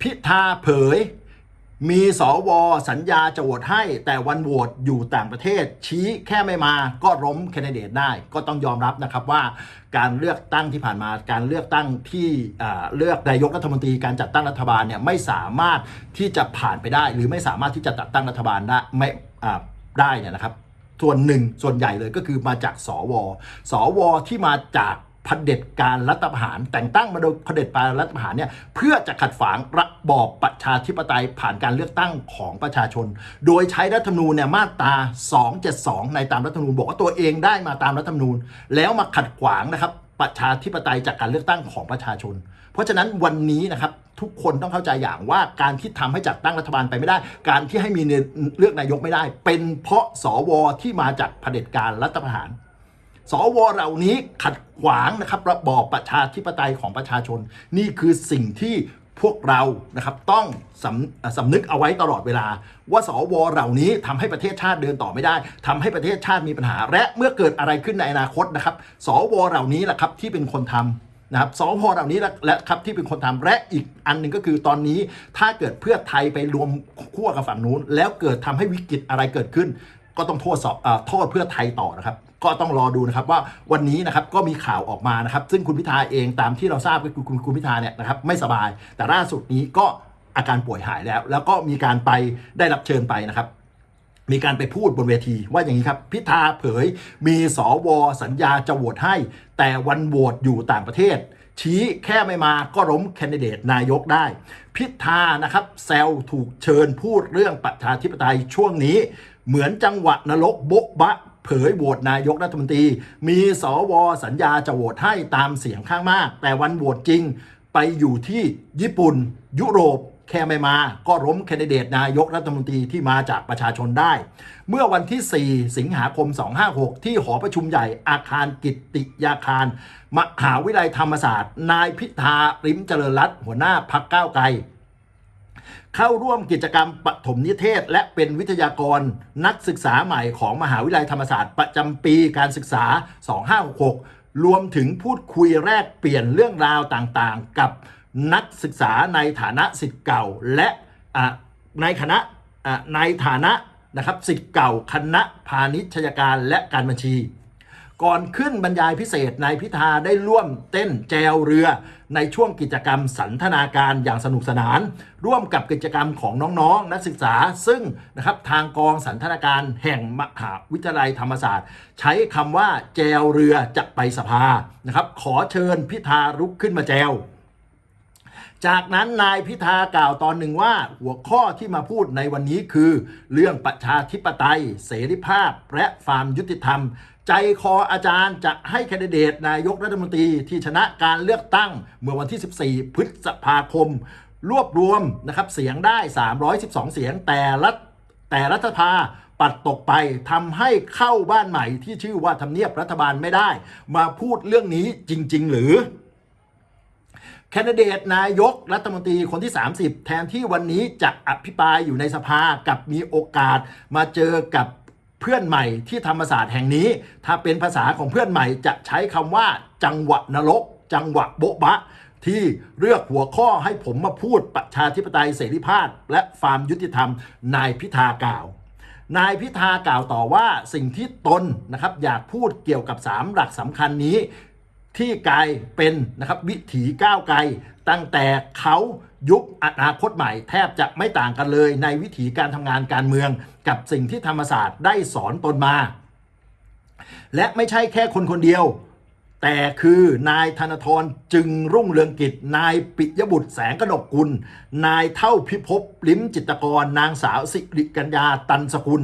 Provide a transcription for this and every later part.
พิธาเผย มีสวสัญญาจะโหวตให้ แต่วันโหวตอยู่ต่างประเทศ ชี้แค่ไม่มาก็ล้มแคนดิเดตได้ ก็ต้องยอมรับนะครับว่าการเลือกตั้งที่ผ่านมาการเลือกตั้งที่เลือกนายกรัฐมนตรีการจัดตั้งรัฐบาลเนี่ยไม่สามารถที่จะผ่านไปได้ หรือไม่สามารถที่จะจัดตั้งรัฐบาลได้ไม่ได้เนี่ยนะครับส่วนหนึ่งส่วนใหญ่เลยก็คือมาจากสว สวที่มาจาก เผด็จการรัฐประหาร แต่งตั้งมาโดยเผด็จการรัฐประหารเนี่ยเพื่อจะขัดขวางระบอบประชาธิปไตยผ่านการเลือกตั้งของประชาชน โดยใช้รัฐธรรมนูญเนี่ยมาตรา 272 ในตามรัฐธรรมนูญบอกว่าตัวเองได้มาตามรัฐธรรมนูญ แล้วมาขัดขวางนะครับประชาธิปไตยจากการเลือกตั้งของประชาชน เพราะฉะนั้นวันนี้นะครับทุกคนต้องเข้าใจอย่างว่าการที่ทำให้จัดตั้งรัฐบาลไปไม่ได้ การที่ให้มีเลือกนายกไม่ได้ เป็นเพราะสวที่มาจากเผด็จการรัฐประหาร สวเหล่านี้ขัดขวางนะครับระบอบประชาธิปไตยของประชาชน นี่คือสิ่งที่พวกเรานะครับต้องสำสำนึกเอาไว้ตลอดเวลา ว่าสวเหล่านี้ทำให้ประเทศชาติเดินต่อไม่ได้ทำให้ประเทศชาติมีปัญหา และเมื่อเกิดอะไรขึ้นในอนาคตนะครับ สวเหล่านี้แหละครับที่เป็นคนทำนะครับสวเหล่านี้และครับที่เป็นคนทำและอีกอันหนึ่งก็คือตอนนี้ถ้าเกิดเพื่อไทยไปรวมขั้วกับฝั่งนู้น แล้วเกิดทำให้วิกฤตอะไรเกิดขึ้น ก็ต้องโทษสอบโทษเพื่อไทยต่อนะครับ ก็ต้องรอดูนะครับว่าวันนี้นะครับก็มีข่าวออกมานะครับ ซึ่งคุณพิธาเองตามที่เราทราบก็คือคุณคุณพิธาเนี่ยนะครับไม่สบาย แต่ล่าสุดนี้ก็อาการป่วยหายแล้ว แล้วก็มีการไปได้รับเชิญไปนะครับมีการไปพูดบนเวทีว่าอย่างนี้ครับ พิธาเผยมีสวสัญญาจะโหวตให้ แต่วันโหวตอยู่ต่างประเทศ ชี้แค่ไม่มาก็ล้มแคนดิเดตนายกได้ พิธานะครับแซวถูกเชิญพูดเรื่องประชาธิปไตยช่วงนี้ เหมือนจังหวะนรกบ๊ะบะ ผยโหวตนายกรัฐมนตรี มีสวสัญญาจะโหวตให้ตามเสียงข้างมาก แต่วันโหวตจริงไปอยู่ที่ญี่ปุ่น ยุโรปแค่ไม่มา ก็ล้มแคนดิเดตนายกรัฐมนตรีที่มาจากประชาชนได้ เมื่อวันที่ 4 สิงหาคม 256 ที่หอประชุมใหญ่อาคารกิตติยาคาร มหาวิทยาลัยธรรมศาสตร์ นายพิธาริมเจริญรัตน์หัวหน้าพักก้าวไกล เข้าร่วมกิจกรรมปฐมนิเทศ และเป็นวิทยากรนักศึกษาใหม่ของมหาวิทยาลัยธรรมศาสตร์ประจำปีการศึกษา 2566 รวมถึงพูดคุยแลกเปลี่ยนเรื่องราวต่างๆ กับนักศึกษาในฐานะสิทธิ์เก่า และะในคณะะในฐานะนะครับสิทธิ์เก่าคณะพาณิชยการและการบัญชี ก่อนขึ้นบรรยายพิเศษนายพิธาได้ร่วมเต้นแจวเรือในช่วงกิจกรรมสันทนาการอย่างสนุกสนาน ร่วมกับกิจกรรมของน้องๆนักศึกษา ซึ่งนะครับทางกองสันทนาการแห่งมหาวิทยาลัยธรรมศาสตร์ ใช้คำว่าแจวเรือจะไปสภานะครับขอเชิญพิธาลุกขึ้นมาแจว จากนั้นนายพิธากล่าวตอนหนึ่งว่าหัวข้อที่มาพูดในวันนี้คือ เรื่องประชาธิปไตย เสรีภาพ และความยุติธรรม ใจคออาจารย์จะให้แคนดิเดตนายกรัฐมนตรีที่ชนะการเลือกตั้งเมื่อวันที่ 14 พฤษภาคม รวบรวมนะครับเสียงได้ 312 เสียงแต่รัฐแต่รัฐสภาปัดตกไปทำให้เข้าบ้านใหม่ที่ชื่อว่าทำเนียบรัฐบาลไม่ได้ มาพูดเรื่องนี้จริง ๆ หรือ แคนดิเดตนายกรัฐมนตรีคนที่ 30 แทนที่วันนี้จะอภิปรายอยู่ในสภากับมีโอกาสมาเจอกับเพื่อนใหม่ที่ธรรมศาสตร์แห่งนี้ ถ้าเป็นภาษาของเพื่อนใหม่จะใช้คำว่าจังหวะนรก จังหวะโบ๊ะบะ ที่เลือกหัวข้อให้ผมมาพูดประชาธิปไตยเสรีภาพและความยุติธรรมนายพิธากล่าวนายพิธากล่าวต่อว่าสิ่งที่ตนนะครับอยากพูดเกี่ยวกับ 3 หลักสำคัญนี้ ที่กลายเป็นนะครับวิถีก้าวไกลตั้งแต่เขายุคอนาคตใหม่ แทบจะไม่ต่างกันเลยในวิถีการทำงานการเมือง กับสิ่งที่ธรรมศาสตร์ได้สอนตนมา และไม่ใช่แค่คนคนเดียว แต่คือนายธนทรจึงรุ่งเรืองกิจ นายปิยบุตรแสงกนกกุล นายเท่าพิภพลิ้มจิตกร นางสาวสิริกัญญาตันสกุล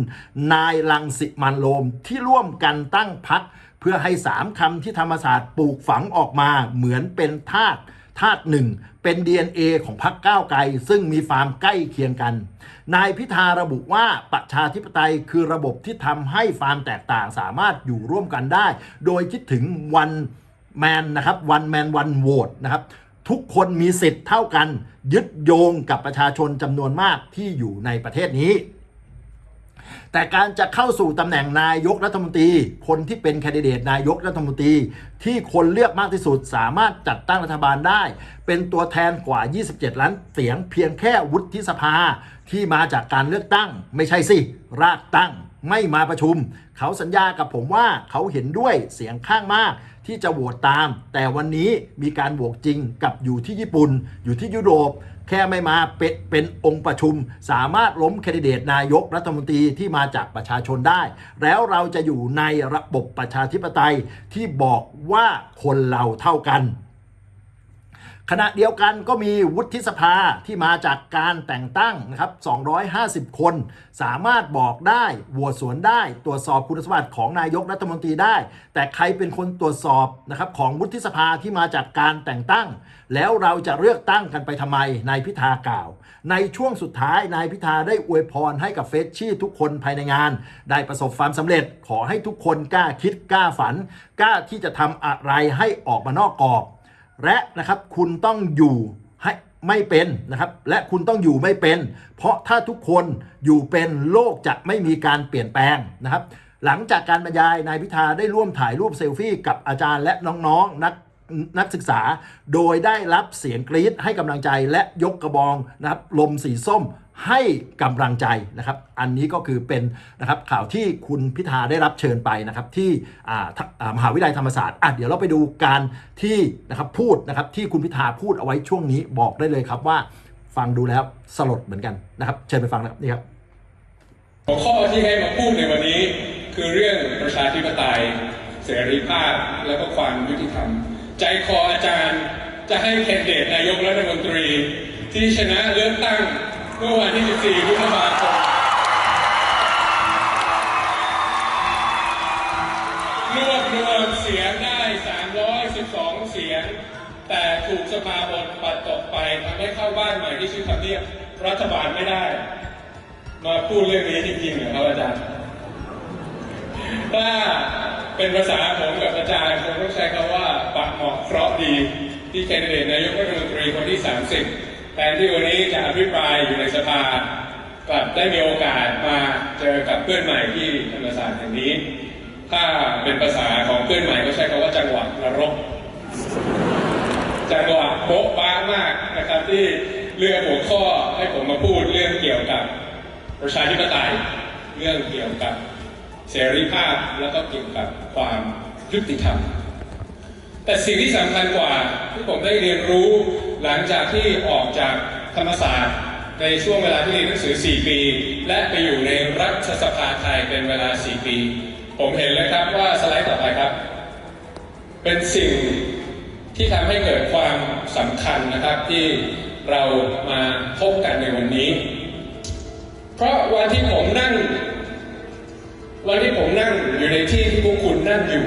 นายลังสิมันโลมที่ร่วมกันตั้งพัก เพื่อให้สามคำที่ธรรมศาสตร์ปลูกฝังออกมาเหมือนเป็นธาตุธาตุหนึ่งเป็น DNA ของพรรคก้าวไกล ซึ่งมีความใกล้เคียงกัน นายพิธาระบุว่าประชาธิปไตยคือระบบที่ทำให้ความแตกต่างสามารถอยู่ร่วมกันได้ โดยคิดถึงวันแมนนะครับวันแมนวันโหวตนะครับทุกคนมีสิทธิ์เท่ากัน ยึดโยงกับประชาชนจำนวนมากที่อยู่ในประเทศนี้ แต่การจะเข้าสู่ตำแหน่งนายกรัฐมนตรี คนที่เป็นแคนดิเดตนายกรัฐมนตรี ที่คนเลือกมากที่สุดสามารถจัดตั้งรัฐบาลได้ เป็นตัวแทนกว่า 27 ล้านเสียงเพียงแค่วุฒิสภาที่มาจากการเลือกตั้ง ไม่ใช่สิ รากตั้งไม่มาประชุม เขาสัญญากับผมว่าเขาเห็นด้วยเสียงข้างมากที่จะโหวตตาม แต่วันนี้มีการโหวตจริงกับอยู่ที่ญี่ปุ่น อยู่ที่ยุโรป แค่ไม่มาเป็นเป็นองค์ประชุม สามารถล้มแคนดิเดตนายกรัฐมนตรีที่มาจากประชาชนได้ แล้วเราจะอยู่ในระบบประชาธิปไตยที่บอกว่าคนเราเท่ากัน ขณะเดียวกันก็มีวุฒิสภาที่มาจากการแต่งตั้งนะครับ 250 คน สามารถบอกได้โหวตสวนได้ ตรวจสอบคุณสมบัติของนายกรัฐมนตรีได้ แต่ใครเป็นคนตรวจสอบนะครับของวุฒิสภาที่มาจากการแต่งตั้ง แล้วเราจะเลือกตั้งกันไปทำไม นายพิธากล่าว ในช่วงสุดท้ายนายพิธาได้อวยพรให้กับเฟชชี่ทุกคนภายในงาน ได้ประสบความสำเร็จขอให้ทุกคนกล้าคิดกล้าฝัน กล้าที่จะทำอะไรให้ออกมานอกกรอบ และนะครับคุณต้องอยู่ให้ไม่เป็นนะครับ และคุณต้องอยู่ไม่เป็น เพราะถ้าทุกคนอยู่เป็นโลกจะไม่มีการเปลี่ยนแปลงนะครับ หลังจากการบรรยายนายพิธาได้ร่วมถ่ายรูปเซลฟี่กับอาจารย์และน้องๆนักนักศึกษา โดยได้รับเสียงกรี๊ดให้กำลังใจและยกกระบองนะครับลมสีส้ม ให้กำลังใจนะครับ อันนี้ก็คือเป็นนะครับข่าวที่คุณพิธาได้รับเชิญไปนะครับที่มหาวิทยาลัยธรรมศาสตร์อะเดี๋ยวเราไปดูการที่นะครับพูดนะครับที่คุณพิธาพูดเอาไว้ช่วงนี้บอกได้เลยครับว่าฟังดูแล้วสลดเหมือนกันนะครับเชิญไปฟังนะครับนี่ครับหัวข้อที่ให้มาพูดในวันนี้ คือเรื่องประชาธิปไตย เสรีภาพและก็ความยุติธรรม ใจคออาจารย์จะให้แคนดิเดตนายกรัฐมนตรี ที่ชนะเลือกตั้ง เมื่อวันที่ 14พฤษภาคมรวบรวมเสียงได้ 312 เสียง แต่ถูกสภาบนปัดตกไปทำให้เข้าบ้านใหม่ที่ชื่อทำเนียบรัฐบาลไม่ได้ มาพูดเรื่องนี้จริงๆเหรอครับอาจารย์ถ้าเป็นภาษาผมกับอาจารย์คงต้องใช้คำว่าปากเหมาะเคราะห์ดี ที่แคนดิเดตนายกรัฐมนตรีคนที่ 30 แทนที่วันนี้จะอภิปรายอยู่ในสภากลับได้มีโอกาสมาเจอกับเพื่อนใหม่ที่ธรรมศาสตร์แห่งนี้ ถ้าเป็นภาษาของเพื่อนใหม่ก็ใช้คำว่าจังหวะนรก จังหวะโบ๊ะบ้ามากนะครับที่เลือกหัวข้อให้ผมมาพูดเรื่องเกี่ยวกับประชาธิปไตยเรื่องเกี่ยวกับเสรีภาพแล้วก็เกี่ยวกับความยุติธรรม แต่สิ่งที่สำคัญกว่าที่ผมได้เรียนรู้หลังจากที่ออกจากธรรมศาสตร์ ในช่วงเวลาที่เรียนหนังสือ 4 ปี และไปอยู่ในรัฐสภาไทยเป็นเวลา 4 ปี ผมเห็นเลยครับว่าสไลด์ต่อไปครับ เป็นสิ่งที่ทำให้เกิดความสำคัญนะครับที่เรามาพบกันในวันนี้ เพราะวันที่ผมนั่ง วันที่ผมนั่งอยู่ในที่ที่พวกคุณนั่งอยู่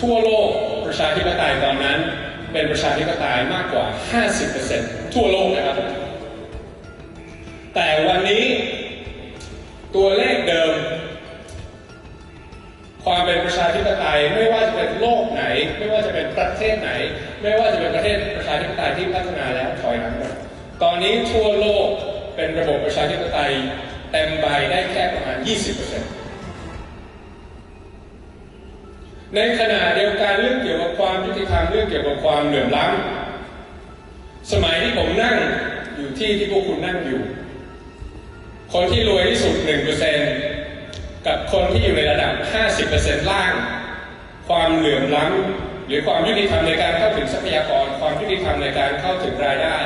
ทั่วโลก ประชาธิปไตยตอนนั้นเป็นประชาธิปไตยมากกว่า 50%ทั่วโลกนะครับ แต่วันนี้ตัวเลขเดิม ความเป็นประชาธิปไตยไม่ว่าจะเป็นโลกไหน ไม่ว่าจะเป็นประเทศไหน ไม่ว่าจะเป็นประเทศประชาธิปไตยที่พัฒนาแล้วถอยหลังตอนนี้ทั่วโลกเป็นระบบประชาธิปไตยเต็มใบได้แค่ประมาณ 20% ในขณะเดียวกันเรื่องเกี่ยวกับความยุติธรรมเรื่องเกี่ยวกับความเหลื่อมล้ำสมัยที่ผมนั่งอยู่ที่ที่พวกคุณนั่งอยู่ คนที่รวยที่สุด1%กับคนที่อยู่ในระดับ 50%ล่าง ความเหลื่อมล้ำหรือความยุติธรรมในการเข้าถึงทรัพยากร ความยุติธรรมในการเข้าถึงรายได้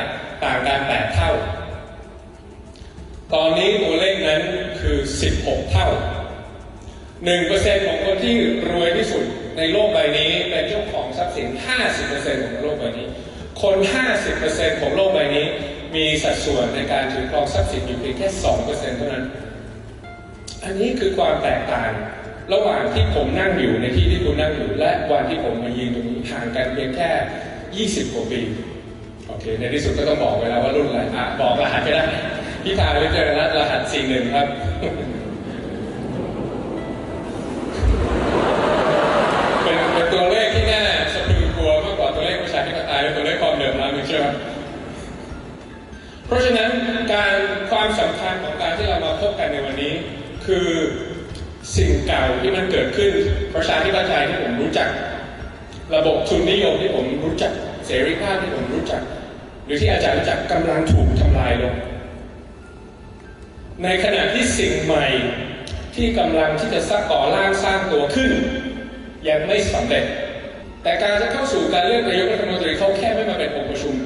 ต่างกัน8เท่า ตอนนี้ตัวเลขนั้นคือ 16 เท่า 1%ของคนที่รวยที่สุดในโลกใบนี้เป็นเจ้าของทรัพย์สิน 50%ของโลกใบนี้ คน 50%ของโลกใบนี้ มีสัดส่วนในการถือครองทรัพย์สินอยู่เพียงแค่2%เซ็นเท่านั้น อันนี้คือความแตกต่างระหว่างที่ผมนั่งอยู่ในที่ที่คุณนั่งอยู่ และวันที่ผมมายืนตรงนี้ห่างกันเพียงแค่ 20กว่าปีโอเค ในที่สุดก็ต้องบอกเวแลาว่ารุ่นอะไรอะบอกรหัสไปได้พี่ทายไปเจอแล้วรหัส41ครับ เพราะฉะนั้นการความสำคัญของการที่เรามาพบกันในวันนี้ คือสิ่งเก่าที่มันเกิดขึ้นประชาธิปไตยที่ผมรู้จัก ระบบทุนนิยมที่ผมรู้จักเสรีภาพที่ผมรู้จัก หรือที่อาจารย์รู้จักกำลังถูกทำลายลง ในขณะที่สิ่งใหม่ที่กำลังที่จะสร้างก่อร่างสร้างตัวขึ้น ยังไม่สำเร็จ แต่การจะเข้าสู่การเลือกนายกรัฐมนตรีเขาแค่ไม่มาเป็นองค์ประชุม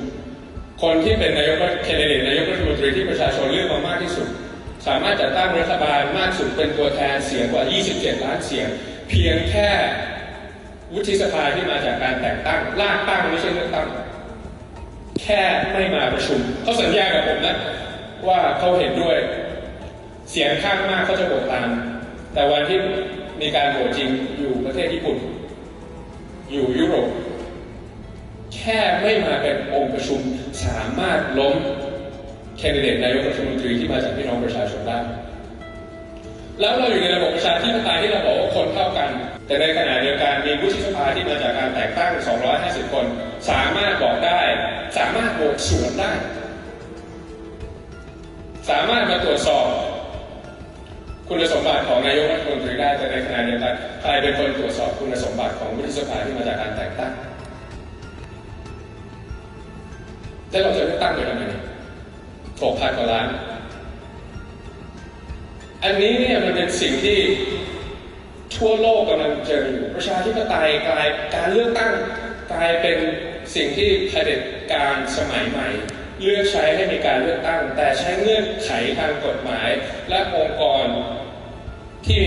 คนที่เป็นนายกรัฐแคนดิเดตนายกรัฐมนตรีที่ประชาชนเลือกมามากที่สุด สามารถจัดตั้งรัฐบาลมากสุดเป็นตัวแทนเสียงกว่า 27 ล้านเสียง เพียงแค่วุฒิสภาที่มาจากการแต่งตั้งลากตั้งไม่ใช่เลือกตั้ง แค่ไม่มาประชุมเขาสัญญากับผมนะว่าเขาเห็นด้วยเสียงข้างมากเขาจะโหวตตาม แต่วันที่มีการโหวตจริงอยู่ประเทศญี่ปุ่น อยู่ยุโรป ค่ไม่มาเป็นองค์ประชุมสามารถล้มแคนดิเดตนายกรัฐมนตรีที่มาจากพี่น้องประชาชนได้ แล้วเราอยู่ในระบบประชาธิปไตยที่เราบอกว่าคนเท่ากัน แต่ในขณะเดียวกันมีวุฒิสภาที่มาจากการแต่งตั้ง 250 คน สามารถบอกได้ สามารถโหวตสวนได้ สามารถมาตรวจสอบ คุณสมบัติของนายกรัฐมนตรีได้แต่ในขณะเดียวกันใครเป็นคนตรวจสอบคุณสมบัติของวุฒิสภาที่มาจากการแต่งตั้ง แล้วเราจะเลือกตั้งไปทำไมหกพันกว่าล้าน อันนี้เนี่ยมันเป็นสิ่งที่ทั่วโลกกำลังเจออยู่ประชาธิปไตยกลายการเลือกตั้งกลายเป็นสิ่งที่เผด็จการสมัยใหม่ เลือกใช้ให้มีการเลือกตั้ง แต่ใช้เงื่อนไขทางกฎหมาย และองค์กรที่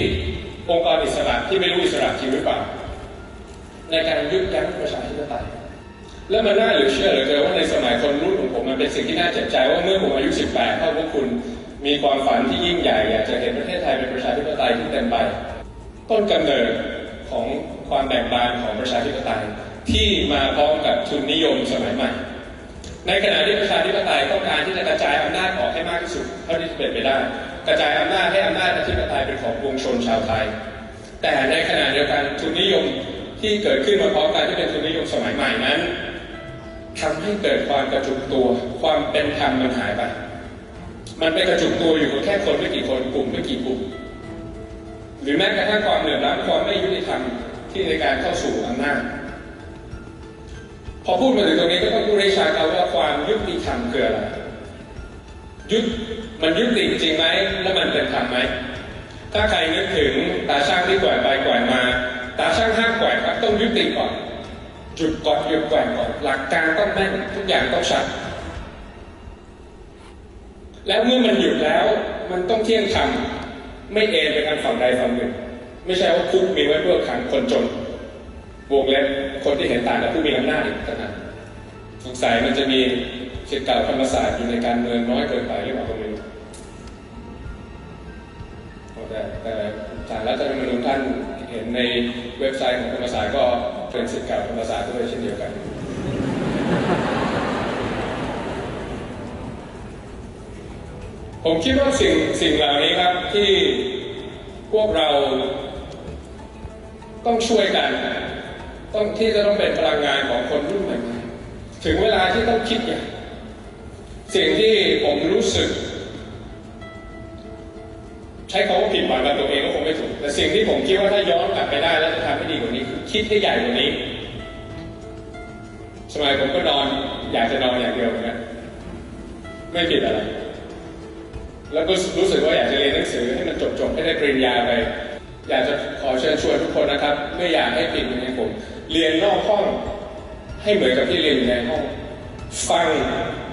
องค์กรอิสระที่ไม่รู้อิสระจริงหรือเปล่าในการยุบยั้งประชาธิปไตย และมันน่าเหลือเชื่อเหลือเกินว่าในสมัยคนรุ่นของผมมันเป็นสิ่งที่น่าเจ็บใจว่าเมื่อผมอายุ 18 เท่าพวกคุณ มีความฝันที่ยิ่งใหญ่อยากจะเห็นประเทศไทยเป็นประชาธิปไตยที่เต็มใบต้นกำเนิดของความแบ่งบานของประชาธิปไตยที่มาพร้อมกับทุนนิยมสมัยใหม่ ในขณะที่ประชาธิปไตยต้องการที่จะกระจายอำนาจออกให้มากที่สุดเท่าที่จะเป็นไปได้ กระจายอำนาจให้อำนาจอธิปไตยเป็นของปวงชนชาวไทย แต่ในขณะเดียวกันทุนนิยมที่เกิดขึ้นมาพร้อมกันที่เป็นทุนนิยมสมัยใหม่นั้น ทำให้เกิดความกระจุกตัว ความเป็นธรรมมันหายไป มันไปกระจุกตัวอยู่กับแค่คนไม่กี่คนกลุ่มไม่กี่กลุ่ม หรือแม้กระทั่งความเหลื่อมล้ำความไม่ยุติธรรมที่ในการเข้าสู่อำนาจพอพูดมาถึงตรงนี้ก็ต้องพูดให้ชัดเอาว่าความยุติธรรมคืออะไรยุดมันยุติจริงไหมแล้วมันเป็นธรรมไหมถ้าใครนึกถึงตาช่างที่กว่งไปกว่งมา ตาช่างห้ามกว่งครับต้องยุติก่อน จุดก่อนหยุดแกว่งก่อนหลักการต้องแม่นทุกอย่างต้องชัด แล้วเมื่อมันหยุดแล้วมันต้องเที่ยงธรรมไม่เอ็นไปทางฝั่งใดฝั่งหนึ่ง ไม่ใช่ว่าคุกมีไว้เพื่อขังคนจนวงเล็บคนที่เห็นต่างกับผู้มีอำนาจอีกต่างหากสงสัยมันจะมีศิษย์เก่าธรรมศาสตร์อยู่ในการเมืองน้อยเกินไปหรือเปล่าตรงนี้แต่แต่สารรัฐธรรมนูญท่านเห็นในเว็บไซต์ของธรรมศาสตร์ก็ เป็นศิษย์เก่าธรรมศาสตร์ด้วยเช่นเดียวกัน ผมคิดว่าสิ่งสิ่งเหล่านี้ครับที่พวกเราต้องช่วยกัน ต้องที่จะต้องเป็นพลังงานของคนรุ่นใหม่ถึงเวลาที่ต้องคิดอย่างสิ่งที่ผมรู้สึก ใช้คำว่าผิดหวังกับตัวเองก็คงไม่ถูก แต่สิ่งที่ผมคิดว่าถ้าย้อนกลับไปได้แล้วจะทำให้ดีกว่านี้ คิดให้ใหญ่กว่านี้ สมัยผมก็นอน อยากจะนอนอย่างเดียวนกันไม่ผิดอะไร แล้วก็รู้สึกว่าอยากจะเรียนหนังสือให้มันจบๆให้ได้ปริญญาไป อยากจะขอเชิญชวนทุกคนนะครับ ไม่อยากให้ติดอยู่ในผม เรียนนอกห้อง ให้เหมือนกับที่เรียนอยู่ในห้อง ฟัง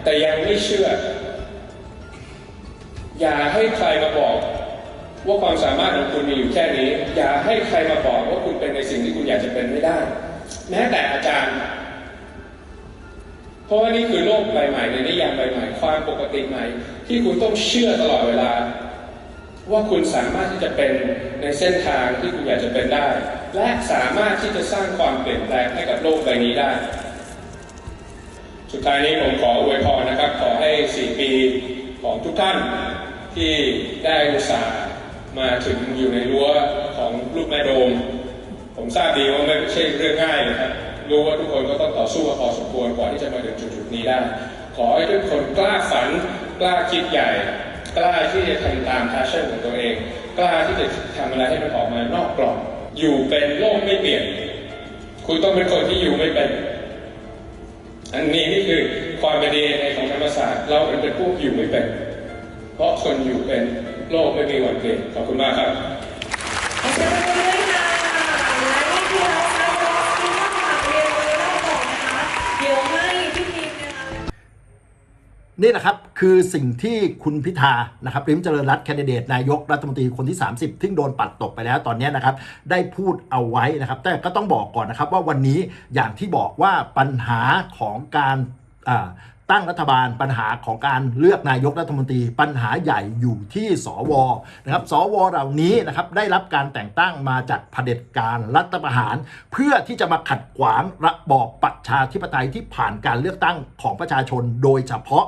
แต่ยังไม่เชื่อ อย่าให้ใครมาบอก ว่าความสามารถของคุณมีอยู่แค่นี้ อย่าให้ใครมาบอกว่าคุณเป็นในสิ่งที่คุณอยากจะเป็นไม่ได้ แม้แต่อาจารย์ เพราะว่านี่คือโลกใบใหม่ในนิยามใบใหม่ความปกติใหม่ ที่คุณต้องเชื่อตลอดเวลา ว่าคุณสามารถที่จะเป็นในเส้นทางที่คุณอยากจะเป็นได้ และสามารถที่จะสร้างความเปลี่ยนแปลงให้กับโลกใบนี้ได้ สุดท้ายนี้ผมขออวยพรนะครับ ขอให้ 4 ปีของทุกท่านที่ได้อุตสาห์ มาถึงอยู่ในรั้วของลูกแม่โดม ผมทราบดีว่าไม่ใช่เรื่องง่ายเลยครับรู้ว่าทุกคนก็ต้องต่อสู้มาพอสมควรกว่าที่จะมาถึงจุดๆนี้ได้ ขอให้ทุกคนกล้าฝัน กล้าคิดใหญ่ กล้าที่จะทำตาม passion ของตัวเอง กล้าที่จะทำอะไรให้มันออกมานอกกรอบอยู่เป็นโลกไม่เปลี่ยน คุณต้องเป็นคนที่อยู่ไม่เป็น อันนี้นี่คือความเป็น DNA ของธรรมศาสตร์เราเป็นพวกอยู่ไม่เป็น เพราะคนอยู่เป็น โลกไม่มีวันเปลี่ยนขอบคุณมากครับขอบมือด้วยค่ะและนี่คือเราสาวบอสที่มาฝาเรียนรู้ได้บอกนะคะเดี๋ยวให้พี่ทีมนะคะนี่แหละครับคือสิ่งที่คุณพิธานะครับริมเจริญรัตน์แคนดิเดตนายกรัฐมนตรีคนที่ 30ที่โดนปัดตกไปแล้วตอนนี้นะครับได้พูดเอาไว้นะครับ แต่ก็ต้องบอกก่อนนะครับว่าวันนี้อย่างที่บอกว่าปัญหาของการ ตั้งรัฐบาลปัญหาของการเลือกนายกรัฐมนตรี ปัญหาใหญ่อยู่ที่สวนะครับ สวเหล่านี้นะครับได้รับการแต่งตั้งมาจากเผด็จการรัฐประหาร เพื่อที่จะมาขัดขวางระบอบประชาธิปไตยที่ผ่านการเลือกตั้งของประชาชนโดยเฉพาะ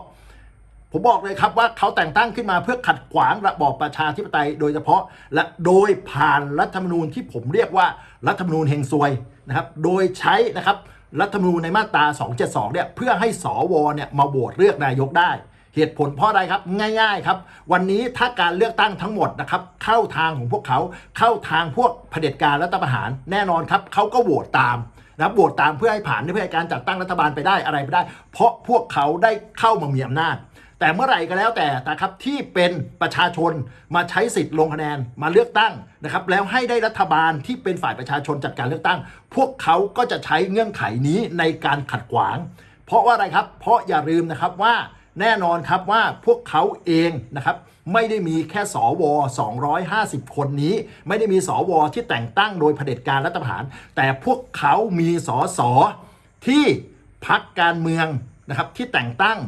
ผมบอกเลยครับว่าเขาแต่งตั้งขึ้นมาเพื่อขัดขวางระบอบประชาธิปไตยโดยเฉพาะ และโดยผ่านรัฐธรรมนูญที่ผมเรียกว่ารัฐธรรมนูญเฮงซวยนะครับ โดยใช้นะครับ รัฐธรรมนูญในมาตรา 272 เนี่ยเพื่อให้สวเนี่ยมาโหวตเลือกนายกได้ เหตุผลเพราะอะไรครับง่ายๆครับ วันนี้ถ้าการเลือกตั้งทั้งหมดนะครับเข้าทางของพวกเขาเข้าทางพวกเผด็จการรัฐประหารแน่นอนครับเขาก็โหวตตามนะโหวตตามเพื่อให้ผ่านเพื่อให้การจัดตั้งรัฐบาลไปได้อะไรไปได้ เพราะพวกเขาได้เข้ามามีอำนาจ แต่เมื่อไหร่ก็แล้วแต่นะครับที่เป็นประชาชนมาใช้สิทธิ์ลงคะแนนมาเลือกตั้งนะครับแล้วให้ได้รัฐบาลที่เป็นฝ่ายประชาชนจัดการเลือกตั้ง พวกเขาก็จะใช้เงื่อนไขนี้ในการขัดขวาง เพราะว่าอะไรครับ เพราะอย่าลืมนะครับว่าแน่นอนครับว่าพวกเขาเองนะครับไม่ได้มีแค่สวอ250 คนนี้ ไม่ได้มีสวที่แต่งตั้งโดยเผด็จการรัฐประหาร แต่พวกเขามีสสที่พักการเมืองนะครับที่แต่งตั้ง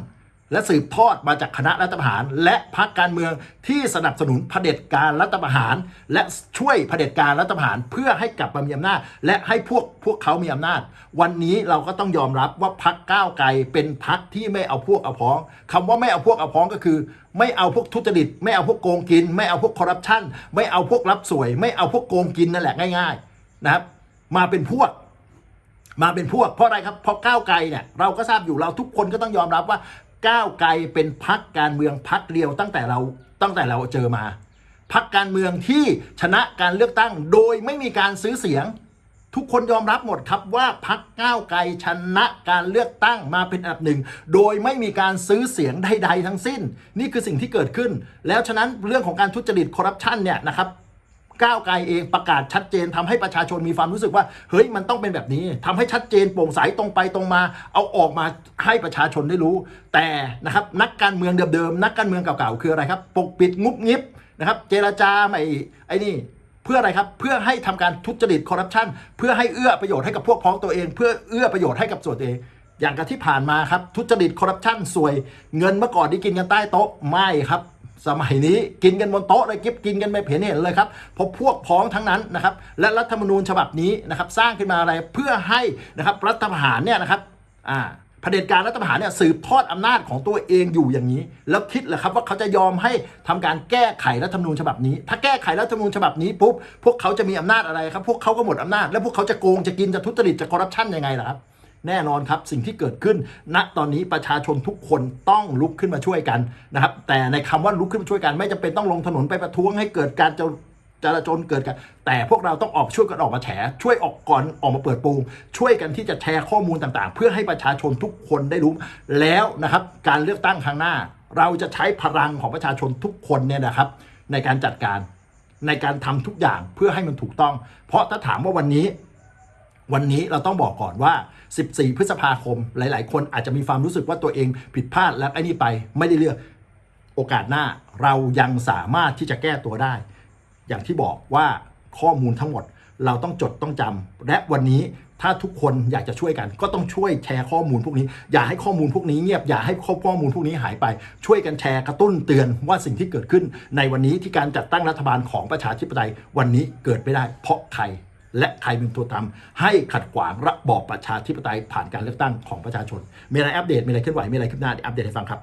และสืบทอดมาจากคณะรัฐประหาร และพรรคการเมืองที่สนับสนุนเผด็จการรัฐประหาร และช่วยเผด็จการรัฐประหาร เพื่อให้กลับมามีอำนาจ และให้พวกพวกเขามีอำนาจ วันนี้เราก็ต้องยอมรับว่าพรรคก้าวไกลเป็นพรรคที่ไม่เอาพวกเอาพ้องคำว่าไม่เอาพวกเอาพ้องก็คือ ไม่เอาพวกทุจริต ไม่เอาพวกโกงกิน ไม่เอาพวกคอร์รัปชันไม่เอาพวกรับสวย ไม่เอาพวกโกงกินนั่นแหละง่าย ๆ นะครับ มาเป็นพวกมาเป็นพวกเพราะอะไรครับเพราะก้าวไกลเนี่ยเราก็ทราบอยู่เราทุกคนก็ต้องยอมรับว่า ก้าวไกลเป็นพักการเมืองพักเดียวตั้งแต่เราตั้งแต่เราเจอมาพักการเมืองที่ชนะการเลือกตั้งโดยไม่มีการซื้อเสียง ทุกคนยอมรับหมดครับว่าพักก้าวไกลชนะการเลือกตั้งมาเป็นอันดับหนึ่ง โดยไม่มีการซื้อเสียงใดๆทั้งสิ้น นี่คือสิ่งที่เกิดขึ้น แล้วฉะนั้นเรื่องของการทุจริตคอร์รัปชันเนี่ยนะครับ ก้าวไกลเองประกาศชัดเจนทำให้ประชาชนมีความรู้สึกว่า เฮ้ยมันต้องเป็นแบบนี้ทำให้ชัดเจนโปร่งใสตรงไปตรงมา เอาออกมาให้ประชาชนได้รู้ แต่นะครับนักการเมืองเดิมๆนักการเมืองเก่าๆคืออะไรครับ ปกปิดงุบงิบนะครับ เจรจาไม่ไอ้นี่เพื่ออะไรครับ เพื่อให้ทำการทุจริตคอร์รัปชันเพื่อให้เอื้อประโยชน์ให้กับพวกพ้องตัวเอง เพื่อเอื้อประโยชน์ให้กับส่วนเองอย่างกับที่ผ่านมาครับทุจริตคอร์รัปชันสวย เงินเมื่อก่อนที่กินกันใต้โต๊ะไม่ครับ สมัยนี้กินกันบนโต๊ะเลยกิบกินกันไม่เห็นเห็นเลยครับพราะพวกพ้องทั้งนั้นนะครับ และรัฐธรรมนูญฉบับนี้นะครับ สร้างขึ้นมาอะไรเพื่อให้นะครับรัฐประหารเนี่ยนะครับอ่าเผด็จการรัฐประหารเนี่ยสืบทอดอำนาจของตัวเองอยู่อย่างนี้ แล้วคิดเหรอครับว่าเขาจะยอมให้ทำการแก้ไขรัฐธรรมนูญฉบับนี้ ถ้าแก้ไขรัฐธรรมนูญฉบับนี้ปุ๊บพวกเขาจะมีอำนาจอะไรครับ พวกเขาก็หมดอำนาจ แล้วพวกเขาจะโกงจะกินจะทุจริตจะคอร์รัปชันยังไงล่ะครับ แน่นอนครับสิ่งที่เกิดขึ้นณตอนนี้ประชาชนทุกคนต้องลุกขึ้นมาช่วยกันนะครับ แต่ในคำว่าลุกขึ้นมาช่วยกัน ไม่จำเป็นต้องลงถนนไปประท้วงให้เกิดการจะจราจนเกิดกัน แต่พวกเราต้องออกช่วยกันออกมาแฉ ช่วยออกก่อนออกมาเปิดโปงช่วยกันที่จะแชร์ข้อมูลต่างๆ เพื่อให้ประชาชนทุกคนได้รู้ แล้วนะครับ การเลือกตั้งครั้งหน้า เราจะใช้พลังของประชาชนทุกคนเนี่ยนะครับ ในการจัดการในการทำทุกอย่างเพื่อให้มันถูกต้อง เพราะถ้าถามว่าวันนี้ วันนี้เราต้องบอกก่อนว่า 14 พฤษภาคมหลาย ๆ คนอาจจะมีความรู้สึกว่าตัวเองผิดพลาดแล้วไอ้นี่ไปไม่ได้เลือกโอกาสหน้าเรายังสามารถที่จะแก้ตัวได้ อย่างที่บอกว่าข้อมูลทั้งหมดเราต้องจดต้องจำและวันนี้ถ้าทุกคนอยากจะช่วยกัน ก็ต้องช่วยแชร์ข้อมูลพวกนี้ อย่าให้ข้อมูลพวกนี้เงียบอย่าให้ข้อมูลพวกนี้หายไป ช่วยกันแชร์กระตุ้นเตือนว่าสิ่งที่เกิดขึ้น ในวันนี้ที่การจัดตั้งรัฐบาลของประชาธิปไตยวันนี้เกิดไม่ได้ เพราะใคร และใครเป็นตัวทำให้ขัดขวางระบอบประชาธิปไตยผ่านการเลือกตั้งของประชาชน มีอะไรอัปเดต มีอะไรเคลื่อนไหว มีอะไรคืบหน้าอัปเดตให้ฟังครับ